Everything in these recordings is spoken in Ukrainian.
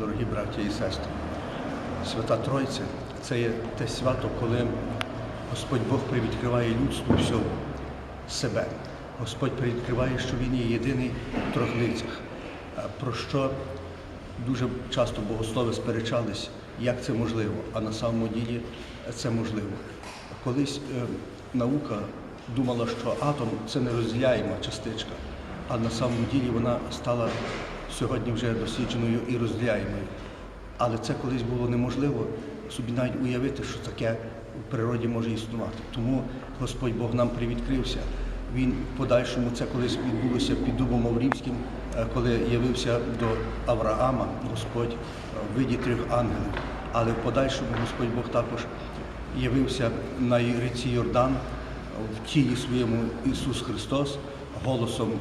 дорогі браті і сестри. Свята Тройця це є те свято, коли Господь Бог привідкриває людству всьому себе. Господь привідкриває, що Він є єдиний в трьох лицях. Про що дуже часто богослови сперечались, як це можливо, а на самому ділі це можливо. Колись е, наука думала, що атом це нерозділяєма частичка, а на самому ділі вона стала сьогодні вже дослідженою і розділяємою. Але це колись було неможливо собі навіть уявити, що таке в природі може існувати. Тому Господь Бог нам привідкрився. Він в подальшому це колись відбулося під Дубом Маврівським, е, коли явився до Авраама Господь е, в виді трьох ангелів. Але в подальшому Господь Бог також явився на ріці Йордан в тілі своєму Ісус Христос голосом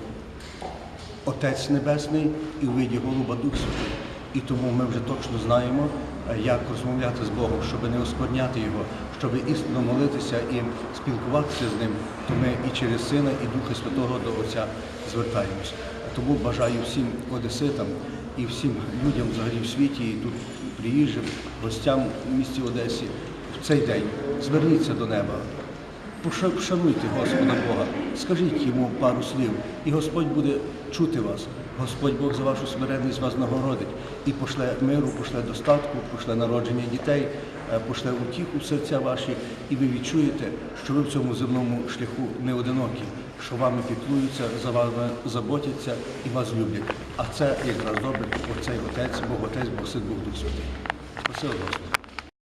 Отець Небесний і у виді голуба Дух Святий. І тому ми вже точно знаємо, е, як розмовляти з Богом, щоб не оскверняти Його, щоб істинно молитися і спілкуватися з ним, то ми і через Сина, і Духа Святого до Отця звертаємось. Тому бажаю всім одеситам і всім людям взагалі в світі, і тут приїжджим, гостям в місті Одесі в цей день зверніться до неба. Поша- Вшануйте Господа Бога, скажіть йому пару слів, і Господь буде чути вас. Господь Бог за вашу смиренність вас нагородить і пошле миру, пошле достатку, пошле народження дітей, е, пошле утіху в серця ваші, і ви відчуєте, що ви в цьому земному шляху не одинокі, що вами піклуються, за вами заботяться і вас люблять. А це якраз добре, оцей Отець, Бог Отець, Бог Син, Бог Дух Святий. Спасибо Господи.